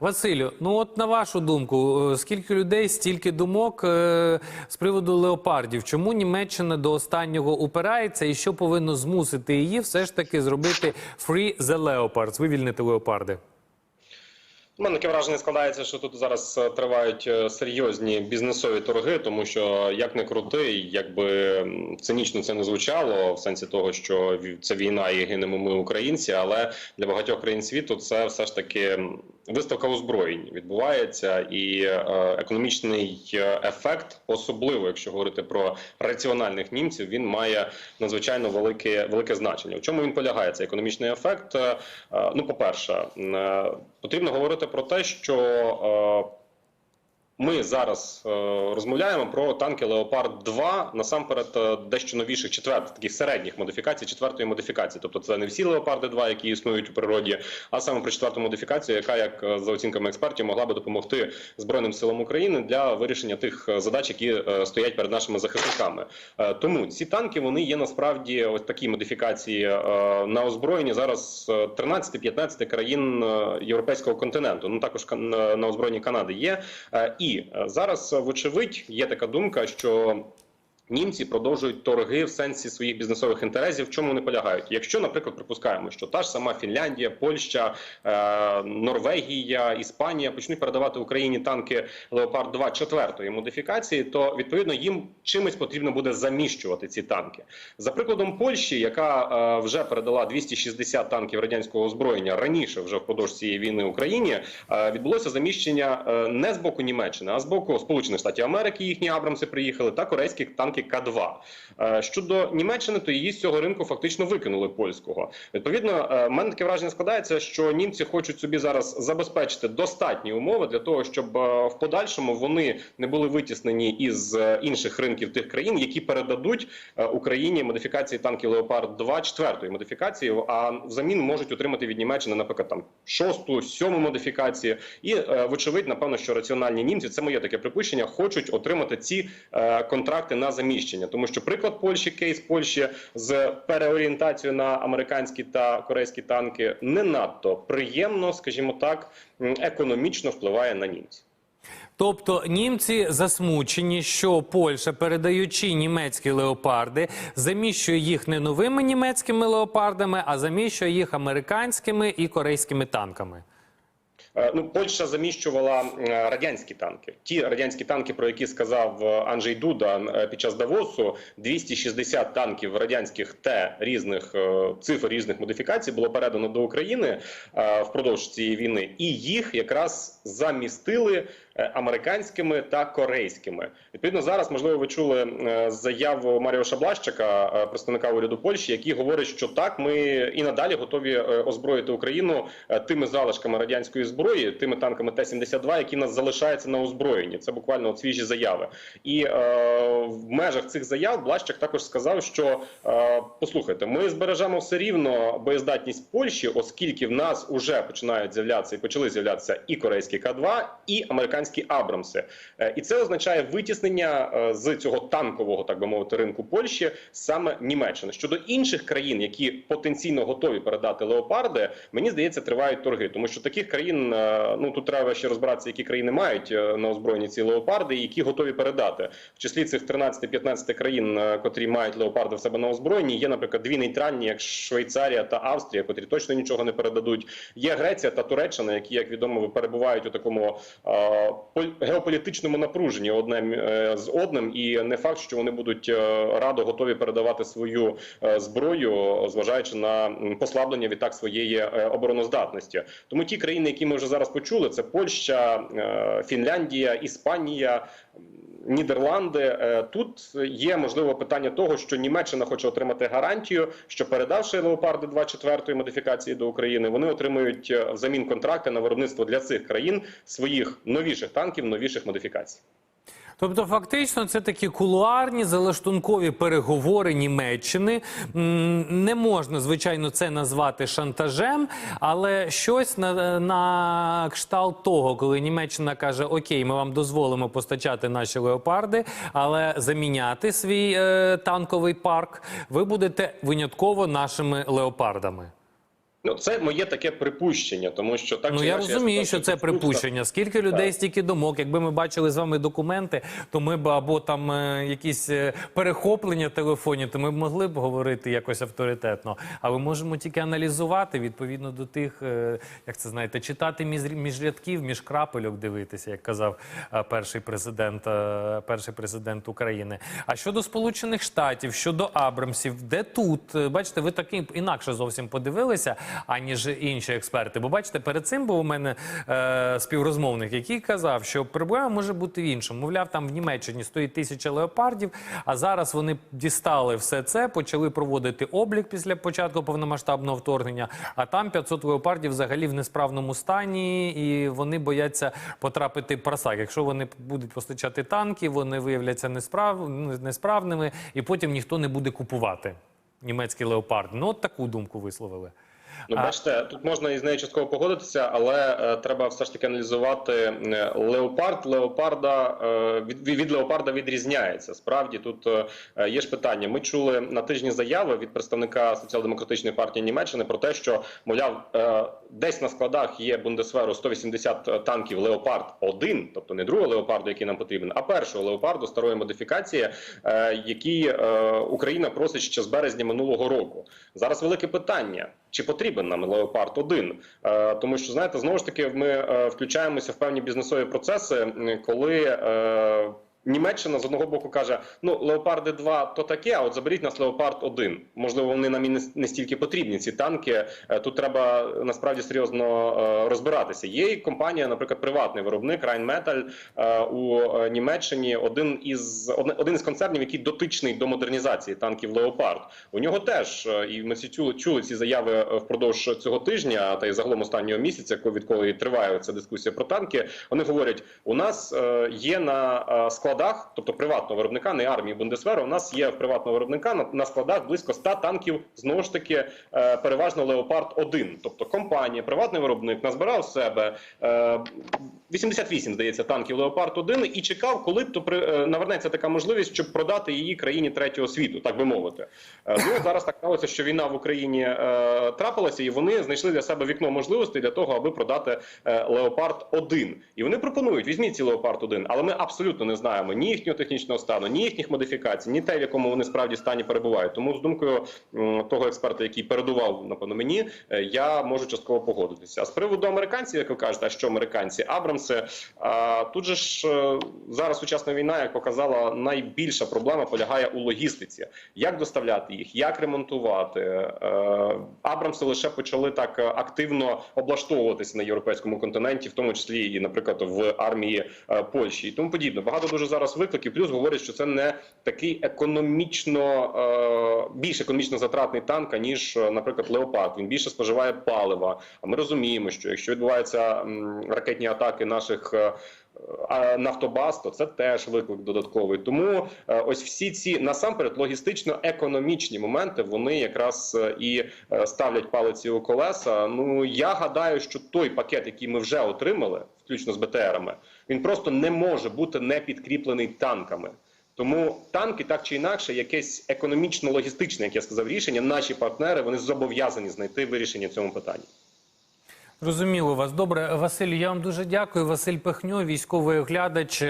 Василю, ну от на вашу думку, е, скільки людей, стільки думок е, з приводу леопардів? Чому Німеччина до останнього упирається і що повинно змусити її все ж таки зробити free the leopards, вивільнити леопарди? У мене таке враження складається, що тут зараз е, тривають е, серйозні бізнесові торги, тому що як не крутий, якби цинічно це не звучало, в сенсі того, що це війна і гинемо ми українці, але для багатьох країн світу це все ж таки виставка озброєнь відбувається, і е, економічний ефект, особливо якщо говорити про раціональних німців, він має надзвичайно велике велике значення. В чому він полягає? Цей економічний ефект. Ну, по перше, потрібно говорити про те, що е, ми зараз е, розмовляємо про танки Леопард 2 насамперед е, дещо новіших четвертих таких середніх модифікацій, четвертої модифікації. Тобто це не всі Леопарди 2, які існують у природі, а саме про четверту модифікацію, яка, як е, за оцінками експертів, могла би допомогти Збройним силам України для вирішення тих задач, які стоять перед нашими захисниками. Тому ці танки вони є насправді ось такі модифікації на озброєнні зараз е, 13-15 країн європейського континенту. Ну також на озброєнні Канади є. Е, І е, зараз, е, вочевидь, є така думка, що Німці продовжують торги в сенсі своїх бізнесових інтересів. В чому вони полягають? Якщо, наприклад, припускаємо, що та ж сама Фінляндія, Польща, е, Норвегія, Іспанія почнуть передавати Україні танки Леопард 2 четвертої модифікації, то відповідно їм чимось потрібно буде заміщувати ці танки. За прикладом Польщі, яка е, вже передала 260 танків радянського озброєння раніше, вже впродовж цієї війни Україні, е, відбулося заміщення е, не з боку Німеччини, а з боку Сполучених Штатів Америки. Їхні Абрамси приїхали та корейські танки К-2. Е, Щодо Німеччини, то її з цього ринку фактично викинули польського. Відповідно, е, в мене таке враження складається, що німці хочуть собі зараз забезпечити достатні умови для того, щоб е, в подальшому вони не були витіснені із інших ринків тих країн, які передадуть Україні модифікації танків Леопард 2 четвертої модифікації, а взамін можуть отримати від Німеччини, наприклад, там шосту, сьому модифікації. І вочевидь, напевно, що раціональні німці, це моє таке припущення, хочуть отримати ці контракти на заміщення, тому що приклад Польщі, кейс Польщі з переорієнтацією на американські та корейські танки не надто приємно, скажімо так, економічно впливає на німців. Тобто німці засмучені, що Польща, передаючи німецькі леопарди, заміщує їх не новими німецькими леопардами, а заміщує їх американськими і корейськими танками. Е, Ну, Польща заміщувала е, радянські танки. Ті радянські танки, про які сказав е, Анджей Дуда під час Давосу, 260 танків радянських Т різних цифр різних модифікацій було передано до України впродовж цієї війни, і їх якраз замістили американськими та корейськими. Відповідно, зараз можливо ви чули заяву Маріоша Блащака, е, представника уряду Польщі, який говорить, що так ми і надалі готові озброїти Україну тими залишками радянської зброї, тими танками Т-72, які в нас залишаються на озброєнні. Це буквально от свіжі заяви. І е, в межах цих заяв Блащак також сказав, що е, послухайте, ми збережемо все рівно боєздатність Польщі, оскільки в нас вже починають з'являтися і почали з'являтися і корейські К-2, і американські Абрамси. Е, і це означає витіснення е, з цього танкового, так би мовити, ринку Польщі саме Німеччини. Щодо інших країн, які потенційно готові передати леопарди, мені здається, тривають торги, тому що таких країн ну тут треба ще розбиратися, які країни мають е, на озброєнні ці леопарди, і які готові передати. В числі цих 13-15 країн, е, котрі мають леопарди в себе на озброєнні, є, наприклад, дві нейтральні, як Швейцарія та Австрія, котрі точно нічого не передадуть. Є Греція та Туреччина, які, як відомо, перебувають у такому е, геополітичному напруженні одне е, з одним, і не факт, що вони будуть е, радо готові передавати свою е, зброю, зважаючи на послаблення відтак своєї е, обороноздатності. Тому ті країни, які ми вже зараз почули, це Польща, е, Фінляндія, Іспанія. Нідерланди е, тут є можливо питання того, що Німеччина хоче отримати гарантію, що передавши леопарди 24-ї модифікації до України, вони отримують е, взамін контракти на виробництво для цих країн своїх новіших танків, новіших модифікацій. Тобто, фактично, це такі кулуарні залаштункові переговори Німеччини. Не можна, звичайно, це назвати шантажем, але щось на, на кшталт того, коли Німеччина каже: Окей, ми вам дозволимо постачати наші леопарди, але заміняти свій е, танковий парк ви будете винятково нашими леопардами. Ну, це моє таке припущення, тому що так Ну я розумію, що це припущення. Скільки людей, Так. стільки думок. Якби ми бачили з вами документи, то ми б або там е, якісь е, перехоплення телефонів, то ми б могли б говорити якось авторитетно. А ми можемо тільки аналізувати відповідно до тих, е, як це знаєте, читати між, між рядків, між крапельок дивитися, як казав е, перший президент, е, перший президент України. А щодо Сполучених Штатів, щодо Абрамсів, де тут Е, бачите, ви таки інакше зовсім подивилися, аніж інші експерти. Бо бачите, перед цим був у мене е, співрозмовник, який казав, що проблема може бути в іншому. Мовляв, там в Німеччині стоїть тисяча леопардів, а зараз вони дістали все це, почали проводити облік після початку повномасштабного вторгнення. А там 500 леопардів взагалі в несправному стані, і вони бояться потрапити в просак. Якщо вони будуть постачати танки, вони виявляться несправ... несправними, і потім ніхто не буде купувати німецький леопард. Ну, от таку думку висловили. Ну, бачите, тут можна із нею частково погодитися, але е, треба все ж таки аналізувати е, леопард. Леопарда е, від, від леопарда відрізняється. Справді тут е, є ж питання. Ми чули на тижні заяви від представника соціал-демократичної партії Німеччини про те, що мовляв, е, десь на складах є Бундесверу 180 танків Леопард 1 тобто не другого леопарду, який нам потрібен, а першого леопарду старої модифікації, е, який е, Україна просить ще з березня минулого року. Зараз велике питання. Чи потрібен нам леопард 1 Е, тому що знаєте, знову ж таки, ми е, включаємося в певні бізнесові процеси, коли е, Німеччина з одного боку каже: ну леопарди 2 то таке, а от заберіть нас леопард 1 Можливо, вони нам і не, стільки потрібні. Ці танки Е, тут треба насправді серйозно е, розбиратися. Є і компанія, наприклад, приватний виробник Rheinmetall е, у Німеччині. Один із один, із концернів, який дотичний до модернізації танків Леопард. У нього теж і ми всі чули, чули ці заяви впродовж цього тижня, та й загалом останнього місяця, коли відколи триває ця дискусія про танки. Вони говорять: у нас є на е, складах, тобто приватного виробника, не армії Бундесверу. У нас є в приватного виробника на, на складах близько 100 танків. Знову ж таки, е, переважно Леопард 1 Тобто компанія, приватний виробник назбирав себе. Е, 88, здається, танків Леопард 1 і чекав, коли б то при е, навернеться така можливість, щоб продати її країні третього світу, так би мовити. Е, Ну зараз так сталося, що війна в Україні е, трапилася, і вони знайшли для себе вікно можливостей для того, аби продати е, Леопард 1 І вони пропонують: візьміть ці Леопард 1 але ми абсолютно не знаємо ні їхнього технічного стану, ні їхніх модифікацій, ні те, в якому вони справді стані перебувають. Тому з думкою того експерта, який передував напевно мені, е, я можу частково погодитися. А з приводу американців, як ви кажете, а що американці Абрамси, а, тут же ж е, зараз сучасна війна, як показала, найбільша проблема полягає у логістиці. Як доставляти їх, як ремонтувати? Е, Абрамси лише почали так активно облаштовуватися на європейському континенті, в тому числі і, наприклад, в армії Польщі і тому подібне. Багато дуже зараз викликів. Плюс говорять, що це не такий економічно е, більш економічно затратний танк, ніж, е, наприклад, Леопард. Він більше споживає палива. А ми розуміємо, що якщо відбуваються ракетні атаки наших. Нафтобаз, то це теж виклик додатковий. Тому е, ось всі ці насамперед логістично-економічні моменти вони якраз е, і е, ставлять палиці у колеса. Ну я гадаю, що той пакет, який ми вже отримали, включно з БТРами, він просто не може бути не підкріплений танками. Тому танки так чи інакше, якесь економічно-логістичне, як я сказав, рішення. Наші партнери вони зобов'язані знайти вирішення цьому питанні. Розуміло вас. Добре, Василь, я вам дуже дякую. Василь Пехньо, військовий оглядач.